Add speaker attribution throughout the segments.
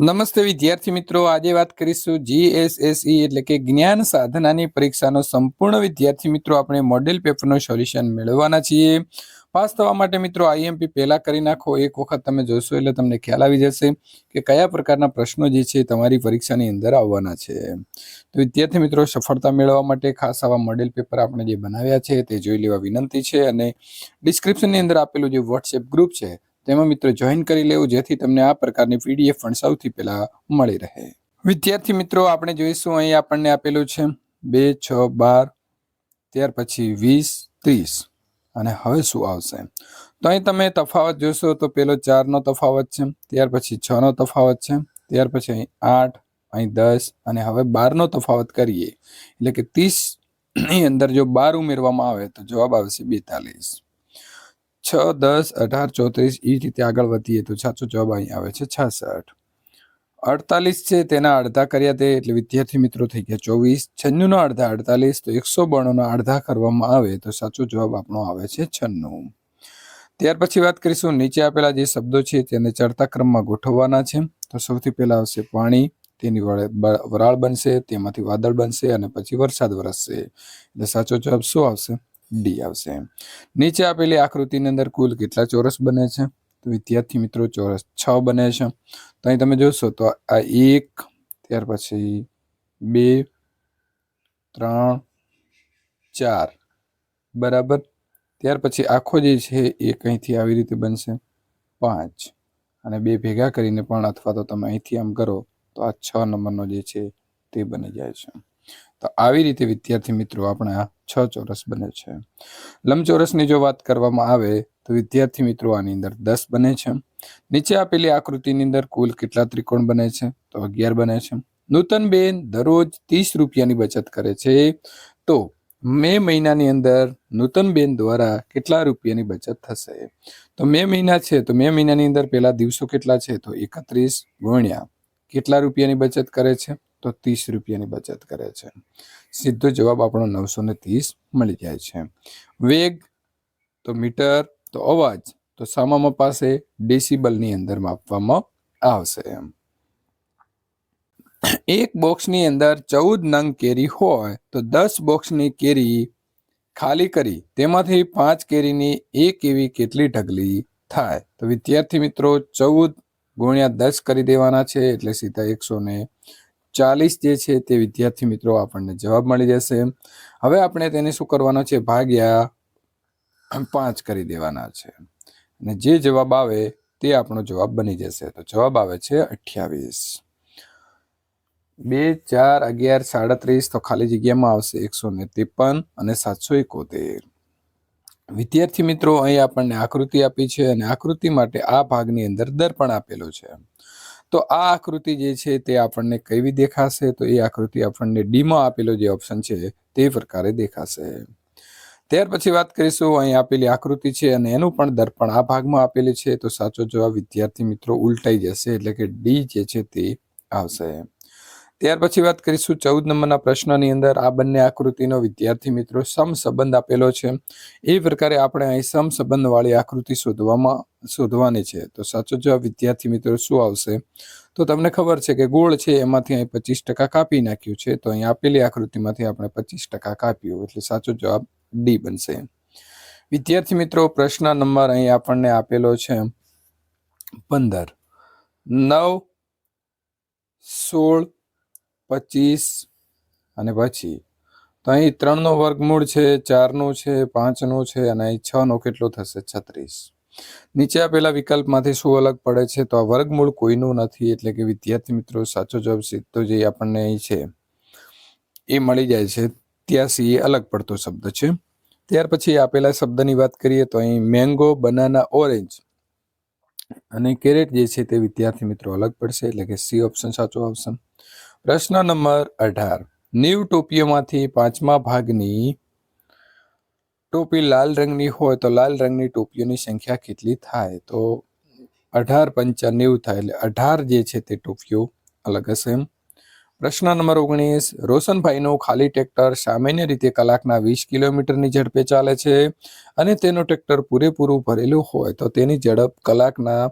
Speaker 1: નમસ્તે વિદ્યાર્થી મિત્રો, આજે વાત કરીશું જીએસએસઈ એટલે કે જ્ઞાન સાધનાની પરીક્ષાનો સંપૂર્ણ વિદ્યાર્થી મિત્રો, આપણે મોડેલ પેપરનું સોલ્યુશન મેળવવાના છીએ. પાસ થવા માટે મિત્રો આઈએમપી પહેલા કરી નાખો. એક વખત તમે જોશો એટલે તમને ખ્યાલ આવી જશે કે કયા પ્રકારના પ્રશ્નો જે છે તમારી પરીક્ષાની અંદર આવવાના છે. તો વિદ્યાર્થી મિત્રો, સફળતા મેળવવા માટે ખાસ આવા મોડેલ પેપર આપણે જે બનાવ્યા છે તે જોઈ લેવા વિનંતી છે અને ડિસ્ક્રિપ્શનની અંદર આપેલું જે વોટ્સએપ ગ્રુપ છે તેમાં મિત્રો જોઈન કરી લેવું, જેથી તમને આ પ્રકારની પીડીએફ પણ સૌથી પહેલા મળી રહે. વિદ્યાર્થી મિત્રો, આપણે જોઈશું, અહીં આપણને આપેલું છે, બે, છ, બાર, ત્યાર પછી વીસ, ત્રીસ. અને હવે શું આવશે? તો અહીં તમે તફાવત જોશો, તો પેલો ચારનો તફાવત છે, ત્યાર પછી છનો તફાવત છે, ત્યાર પછી અહીં આઠ, અહીં દસ, અને હવે બારનો તફાવત કરીએ. એટલે કે ત્રીસની અંદર જો બાર ઉમેરવામાં આવે, તો જવાબ આવશે બેતાલીસ. છ, દસ, અઢાર, ચોત્રીસ એ રીતે આગળ વધીએ તો સાચો જવાબ અહીં આવે છે છાસઠ. અડતાલીસ છે, તેના અડધા કર્યા તે એટલે વિદ્યાર્થી મિત્રો થઈ ગયા ચોવીસ. છન્નુંના અડધા અડતાલીસ, તો એકસો બણોના અડધા કરવામાં આવે તો સાચો જવાબ આપણો આવે છે છન્નું. ત્યાર પછી વાત કરીશું નીચે આપેલા જે શબ્દો છે તેને ચડતા ક્રમમાં ગોઠવવાના છે. તો સૌથી પહેલા આવશે પાણી, તેની વડે વરાળ બનશે, તેમાંથી વાદળ બનશે અને પછી વરસાદ વરસશે. એટલે સાચો જવાબ શું આવશે? ડી આવશે. નીચે આપેલી આકૃતિની અંદર કુલ કેટલા ચોરસ બને છે? તો વિદ્યાર્થી મિત્રો, ચોરસ છ બને છે. તો અહીં તમે જોશો તો આ એક, ત્યાર પછી બે, ત્રણ, ચાર. બરાબર? ત્યાર પછી આખો જે છે એ અહીંથી આવી રીતે બનશે? પાંચ. અને બે ભેગા કરીને પણ અથવા તો તમે અહીંથી આમ કરો તો આ છ નંબરનો જે છે તે બની જાય છે. તો આવી રીતે વિદ્યાર્થી મિત્રો આપણે છ ચોરસ બને છે. લંબચોરસની જો વાત કરવામાં આવે તો વિદ્યાર્થી મિત્રો આની અંદર દસ બને છે. નીચે આપેલી આકૃતિની અંદર કુલ કેટલા ત્રિકોણ બને છે? તો અગિયાર બને છે. નૂતનબેન દરરોજ ત્રીસ રૂપિયાની બચત કરે છે. તો મે મહિનાની અંદર નૂતનબેન દ્વારા કેટલા રૂપિયાની બચત થશે? તો મે મહિના છે, તો મે મહિનાની અંદર પહેલા દિવસો કેટલા છે? તો એકત્રીસ ગુણ્યા કેટલા રૂપિયાની બચત કરે છે? તો ત્રીસ રૂપિયાની બચત કરે છે. સીધો જવાબ આપણો નવસો ને ત્રીસ મળી જાય છે. વેગ તો મીટર તો અવાજ તો સામામાં પાસે ડેસિબલની અંદર માપવામાં આવશે. એમ એક બોક્સની અંદર ચૌદ નંગ કેરી હોય તો દસ બોક્સની કેરી ખાલી કરી તેમાંથી પાંચ કેરીની એક એવી કેટલી ઢગલી થાય? તો વિદ્યાર્થી મિત્રો ચૌદ ગુણ્યા દસ કરી દેવાના છે એટલે સીધા એકસો ને ચાલીસ જે છે તે વિદ્યાર્થી મિત્રો આપણને જવાબ મળી જશે હવે આપણે તેને શું કરવાનો છે? ભાગ્યા પાંચ કરી દેવાના છે. અને જે જવાબ આવે તે આપણો જવાબ બની જશે. તો જવાબ આવે છે અઠ્યાવીસ. બે, ચાર, અગિયાર, સાડત્રીસ તો ખાલી જગ્યામાં આવશે એકસો ને ત્રેપન અને સાતસો એકોતેર. વિદ્યાર્થી મિત્રો, અહીં આપણને આકૃતિ આપી છે અને આકૃતિ માટે આ ભાગની અંદર દર્પણ આપેલો છે. તો આ આકૃતિ જે છે તે આપણને કેવી દેખાશે? તો એ આકૃતિ આપણને ડીમાં આપેલો જે ઓપ્શન છે તે પ્રકારે દેખાશે. ત્યાર પછી વાત કરીશું, અહીં આપેલી આકૃતિ છે અને એનું પણ દર્પણ આ ભાગમાં આપેલી છે. તો સાચો જવાબ વિદ્યાર્થી મિત્રો ઉલટાઈ જશે, એટલે કે ડી જે છે તે આવશે. ત્યાર પછી વાત કરીશું ચૌદ નંબરના પ્રશ્નની અંદર આ બંને આકૃતિનો વિદ્યાર્થી મિત્રો સમ સંબંધ આપેલો છે. એ પ્રકારે આપણે અહીં સમ સંબંધવાળી આકૃતિ શોધવામાં, શોધવાની છે. તો સાચો જવાબ વિદ્યાર્થી મિત્રો શું આવશે? તો તમને ખબર છે કે ગોળ છે, એમાંથી અહીં પચીસ ટકા કાપી નાખ્યું છે. તો અહીં આપેલી આકૃતિમાંથી આપણે પચીસ ટકા કાપ્યું. એટલે સાચો જવાબ ડી બનશે. વિદ્યાર્થી મિત્રો, પ્રશ્ન નંબર અહીં આપણને આપેલો છે પંદર, નવ, સોળ પચીસ અને પછી. તો અહીં ત્રણનો વર્ગમૂળ છે, ચારનું છે, પાંચનું છે અને અહીં છનો કેટલો થશે? છત્રીસ. નીચે આપેલા વિકલ્પમાંથી શું અલગ પડે છે? તો આ વર્ગમૂળ કોઈનું નથી, એટલે કે વિદ્યાર્થી મિત્રો, સાચો જવાબ સીધો જે આપણને અહીં છે. એ મળી જાય છે. ત્યાંસી એ અલગ પડતો શબ્દ છે. ત્યાર પછી આપેલા શબ્દની વાત કરીએ તો અહીં મેંગો, બનાના, ઓરેન્જ અને કેરેટ જે છે તે વિદ્યાર્થી મિત્રો અલગ પડશે, એટલે કે સી ઓપ્શન સાચો આવશે. પ્રશ્ન નંબર અઢાર. નીવ ટોપીઓમાંથી પાંચમા ભાગની ટોપી લાલ રંગની હોય તો લાલ રંગની ટોપીઓની સંખ્યા કેટલી થાય? તો અઢાર પંચા નેવું થાય એટલે અઢાર જે છે તે ટોપીઓ અલગ હશે પ્રશ્ન નંબર ઓગણીસ. રોશનભાઈનું ખાલી ટ્રેક્ટર સામાન્ય રીતે કલાકના વીસ કિલોમીટરની ઝડપે ચાલે છે અને તેનું ટ્રેક્ટર પૂરેપૂરું ભરેલું હોય તો તેની ઝડપ કલાકના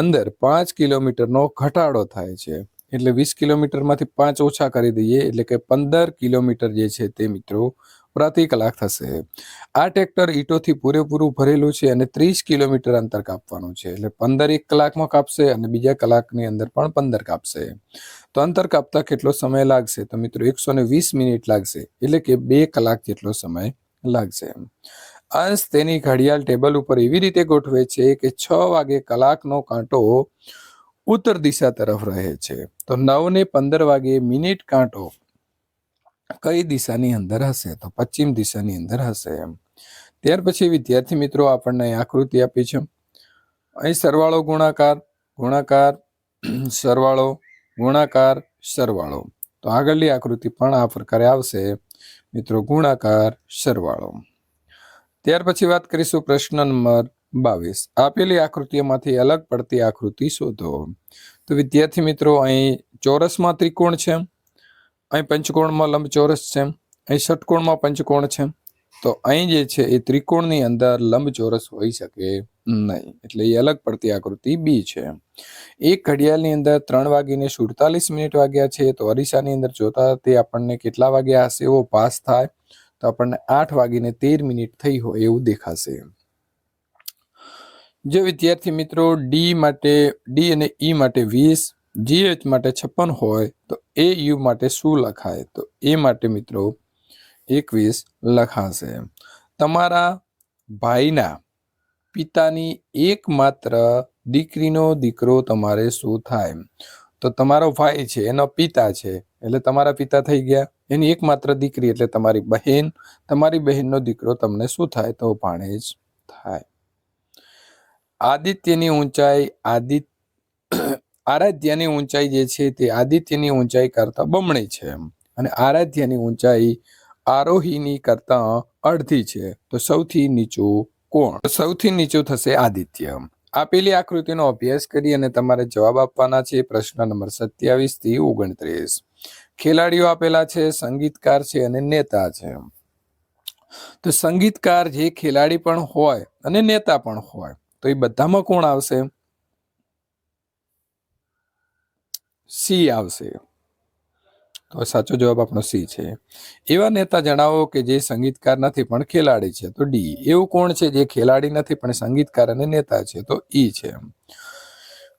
Speaker 1: અંદર પાંચ કિલોમીટરનો ઘટાડો થાય છે. એટલે વીસ કિલોમીટરમાંથી પાંચ ઓછા કરી દઈએ, એટલે કે પંદર કિલોમીટર જે છે તે મિત્રો પ્રતિ કલાક થશે. આ ટ્રેક્ટર ઈંટોથી પૂરેપૂરું ભરેલું છે અને ત્રીસ કિલોમીટર અંતર કાપવાનું છે. એટલે પંદર એક કલાકમાં કાપશે અને બીજા કલાકની અંદર પણ પંદર કાપશે. તો અંતર કાપતા કેટલો સમય લાગશે? તો મિત્રો એકસો ને વીસ મિનિટ લાગશે, એટલે કે બે કલાક જેટલો સમય લાગશે. અંશ તેની ઘડિયાળ ટેબલ ઉપર એવી રીતે ગોઠવે છે કે છ વાગે કલાકનો કાંટો ઉત્તર દિશા તરફ રહે છે. તો નવ ને પંદર વાગે મિનિટ કાંટો કઈ દિશાની અંદર હશે? તો પશ્ચિમ દિશાની અંદર હશે એમ. ત્યાર પછી વિદ્યાર્થી મિત્રો, આપણને આકૃતિ આપી છે. અહીં સરવાળો ગુણાકાર ગુણાકાર, સરવાળો ગુણાકાર, સરવાળો. તો આગળની આકૃતિ પણ આ પ્રકારે આવશે. મિત્રો, ગુણાકાર, સરવાળો. ત્યાર પછી વાત કરીશું પ્રશ્ન નંબર બાવીસ. આપેલી આકૃતિઓમાંથી અલગ પડતી આકૃતિ શોધો. તો વિદ્યાર્થી મિત્રો, અહીં ચોરસમાં ત્રિકોણ છે. અહીં પંચકોણમાં લંબચોરસ છે. અહીં ષટકોણમાં પંચકોણ છે. તો અહીં જે છે એ ત્રિકોણની અંદર લંબચોરસ હોઈ શકે નહીં. એટલે એ અલગ પડતી આકૃતિ બી છે. એક ઘડિયાળની અંદર ત્રણ વાગીને સુડતાલીસ મિનિટ વાગ્યા છે. તો અરીસાની અંદર જોતા તે આપણને કેટલા વાગ્યા હશે? એવો પાસ થાય. તો આપણને આઠ વાગીને તેર મિનિટ થઈ હોય એવું દેખાશે. જો વિદ્યાર્થી મિત્રો ડી માટે ડી અને ઈ માટે વીસ જીએચ માટે છપ્પન હોય, તો એ યુ માટે શું લખાય? તો એ માટે મિત્રો એકવીસ લખાશે. તમારા ભાઈના પિતાની એકમાત્ર દીકરીનો દીકરો તમારે શું થાય? તો તમારો ભાઈ છે, એનો પિતા છે, એટલે તમારા પિતા થઈ ગયા. એની એકમાત્ર દીકરી એટલે તમારી બહેન. તમારી બહેનનો દીકરો તમને શું થાય? તો ભાણેજ થાય. આદિત્યની ઊંચાઈ આદિત્ય આરાધ્યની ઊંચાઈ જે છે તે આદિત્યની ઊંચાઈ કરતા બમણી છે અને આરાધ્યની ઊંચાઈ આરોહીની કરતા અડધી છે. તો સૌથી નીચું કોણ? સૌથી નીચું થશે આદિત્ય આપેલી આકૃતિનો અભ્યાસ કરી અને તમારે જવાબ આપવાના છે પ્રશ્ન નંબર સત્યાવીસથી ઓગણત્રીસ. ખેલાડીઓ આપેલા છે, સંગીતકાર છે અને નેતા છે તો સંગીતકાર જે ખેલાડી પણ હોય અને નેતા પણ હોય તો એ બધામાં કોણ આવશે? સી આવશે. તો સાચો જવાબ આપણો સી છે. એવા નેતા જણાવો કે જે સંગીતકાર નથી, પણ ખેલાડી છે. તો ડી, એવું કોણ છે જે ખેલાડી નથી, પણ સંગીતકાર અને નેતા છે? તો ઈ છે.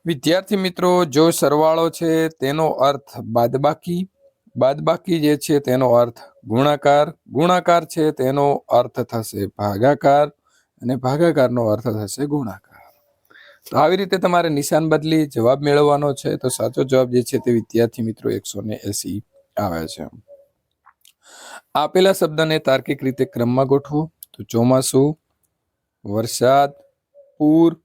Speaker 1: વિદ્યાર્થી મિત્રો, જો સરવાળો છે, તેનો અર્થ બાદબાકી. બાદબાકી જે છે, તેનો અર્થ ગુણાકાર. ગુણાકાર છે, તેનો અર્થ થશે ભાગાકાર. અને ભાગાકારનો અર્થ થશે ગુણાકાર. તો આવી રીતે તમારે નિશાન બદલી જવાબ મેળવવાનો છે. તો સાચો જવાબ જે છે તે વિદ્યાર્થી મિત્રો એકસો ને એસી આવે છે. આપેલા શબ્દને તાર્કિક રીતે ક્રમમાં ગોઠવો. તો ચોમાસું, વરસાદ, પૂર,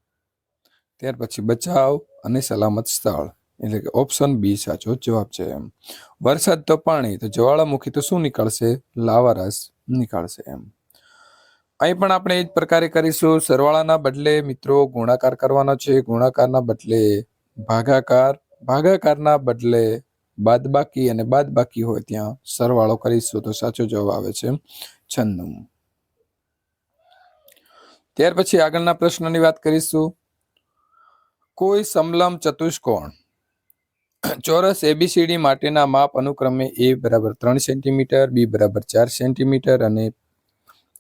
Speaker 1: ત્યાર પછી બચાવ અને સલામત સ્થળ. એટલે કે ઓપ્શન બી સાચો જવાબ છે એમ. વરસાદ તો પાણી, તો જ્વાળામુખી તો શું નીકળશે? લાવારસ નીકળશે એમ. અહીં પણ આપણે એ જ પ્રકારે કરીશું. સરવાળાના બદલે મિત્રો ગુણાકાર કરવાનો છે. ગુણાકારના બદલે ભાગાકાર. ભાગાકારના બદલે બાદબાકી અને બાદબાકી હોય ત્યાં સરવાળો કરીશું તો સાચો જવાબ આવે છે છન્નું. ત્યાર પછી આગળના પ્રશ્નની વાત કરીશું. કોઈ સમલમ ચતુષ્કોણ? ચોરસ એબીસીડી માટેના માપ અનુક્રમે એ બરાબર ત્રણ સેન્ટીમીટર બી બરાબર ચાર સેન્ટીમીટર અને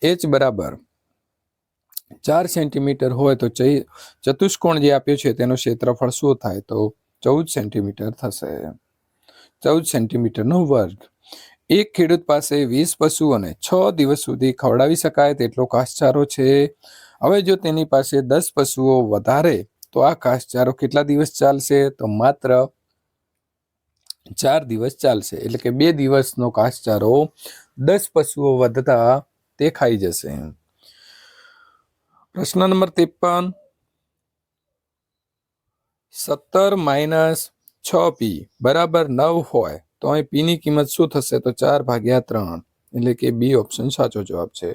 Speaker 1: એચ બરાબર. ચાર સેન્ટીમીટર હોય તો ચતુષ્કોણ જે આપ્યું છે તેનું ક્ષેત્રફળ શું થાય? તો ચૌદ સેન્ટીમીટર થશે. ચૌદ સેન્ટીમીટરનો વર્ગ. એક ખેડૂત પાસે વીસ પશુઓને છ દિવસ સુધી ખવડાવી શકાય તેટલો ઘાસચારો છે. હવે જો તેની પાસે દસ પશુઓ વધારે, તો આ ઘાસચારો કેટલા દિવસ ચાલશે? તો માત્ર ચાર દિવસ ચાલશે. એટલે કે બે દિવસનો ઘાસચારો દસ પશુઓ વધતા તે ખાઈ જશે પ્રશ્ન નંબર ત્રેપન. સત્તર માઇનસ છ પી બરાબર નવ હોય તો અહીં પી ની કિંમત શું થશે? તો ચાર ભાગ્યા ત્રણ. એટલે કે બી ઓપ્શન સાચો જવાબ છે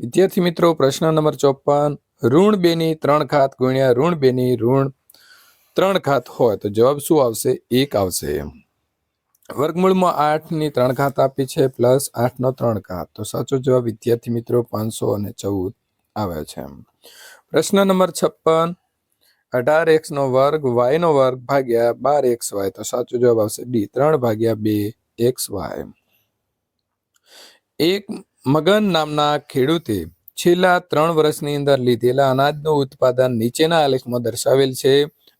Speaker 1: વિદ્યાર્થી મિત્રો, પ્રશ્ન નંબર ચોપન ઋણ બે ની ત્રણ ખાત ગુણ્યા ઋણ બે ની ઋણ ત્રણ ખાત હોય તો જવાબ શું આવશે? એક આવશે વર્ગમૂળમાં આઠની ત્રણ ઘાત આપી છે, પ્લસ આઠ નો ત્રણ ઘાત. તો સાચો જવાબ વિદ્યાર્થી મિત્રો પાંચસો અને ચૌદ આવે છે પ્રશ્ન નંબર છપ્પન. અઢાર એક્સ નો વર્ગ વાય નો વર્ગ ભાગ્યા બાર એક્સ વાય તો સાચો જવાબ આવશે ડી, ત્રણ ભાગ્યા બે એક્સ વાય એક મગન નામના ખેડૂતે છેલ્લા ત્રણ વર્ષની અંદર લીધેલા અનાજનું ઉત્પાદન નીચેના આલેખમાં દર્શાવેલ છે.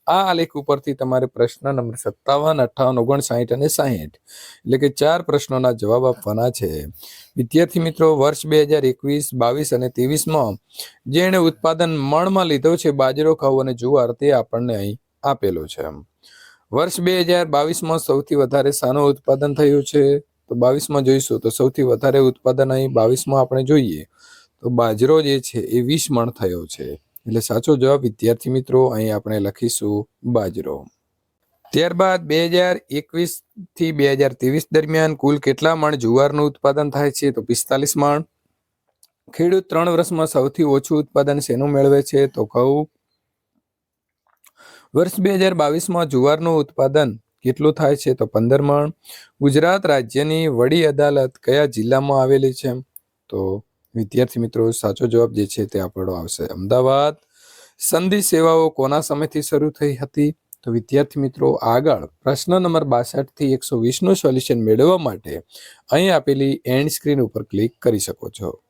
Speaker 1: આ આલેખ ઉપરથી તમારે પ્રશ્ન નંબર સત્તાવન, અઠ્ઠાવન, ઓગણસાઠ અને સાહીઠ, એટલે કે ચાર પ્રશ્નોના જવાબ આપવાના છે. વિદ્યાર્થી મિત્રો, વર્ષ બે હજાર એકવીસ, બાવીસ અને ત્રેવીસમાં જેણે ઉત્પાદન મણમાં લીધો છે, બાજરો ઘઉં અને જુવાર તે આપણને અહીં આપેલો છે. વર્ષ બે હજાર બાવીસમાં સૌથી વધારે શાનું ઉત્પાદન થયું છે? તો બાવીસમાં જોઈશું, તો સૌથી વધારે ઉત્પાદન અહીં બાવીસમાં આપણે જોઈએ. તો બાજરો જે છે, એ વીસ મણ થયો છે. એટલે સાચો જવાબ વિદ્યાર્થી મિત્રો, અહીં આપણે લખીશું બાજરો. ત્યારબાદ બે હજાર એકવીસથી બે હજાર ત્રેવીસ દરમિયાન કુલ કેટલા મણ જુવારનું ઉત્પાદન થાય છે? તો પિસ્તાલીસ મણ. ખેડૂત ત્રણ વર્ષમાં સૌથી ઓછું ઉત્પાદન શેનું મેળવે છે? તો કહું. વર્ષ બે હજાર બાવીસમાં જુવારનું ઉત્પાદન કેટલું થાય છે? તો પંદર મણ. ગુજરાત રાજ્યની વડી અદાલત કયા જિલ્લામાં આવેલી છે? તો વિદ્યાર્થી મિત્રો, સાચો જવાબ જે છે તે આપણો આવશે. અમદાવાદ, સંધિ સેવાઓ કોના સમયથી શરૂ થઈ હતી? તો વિદ્યાર્થી મિત્રો, આગળ પ્રશ્ન નંબર બાસઠથી એકસો વીસનું સોલ્યુશન મેળવવા માટે અહીં આપેલી એન્ડ સ્ક્રીન ઉપર ક્લિક કરી શકો છો.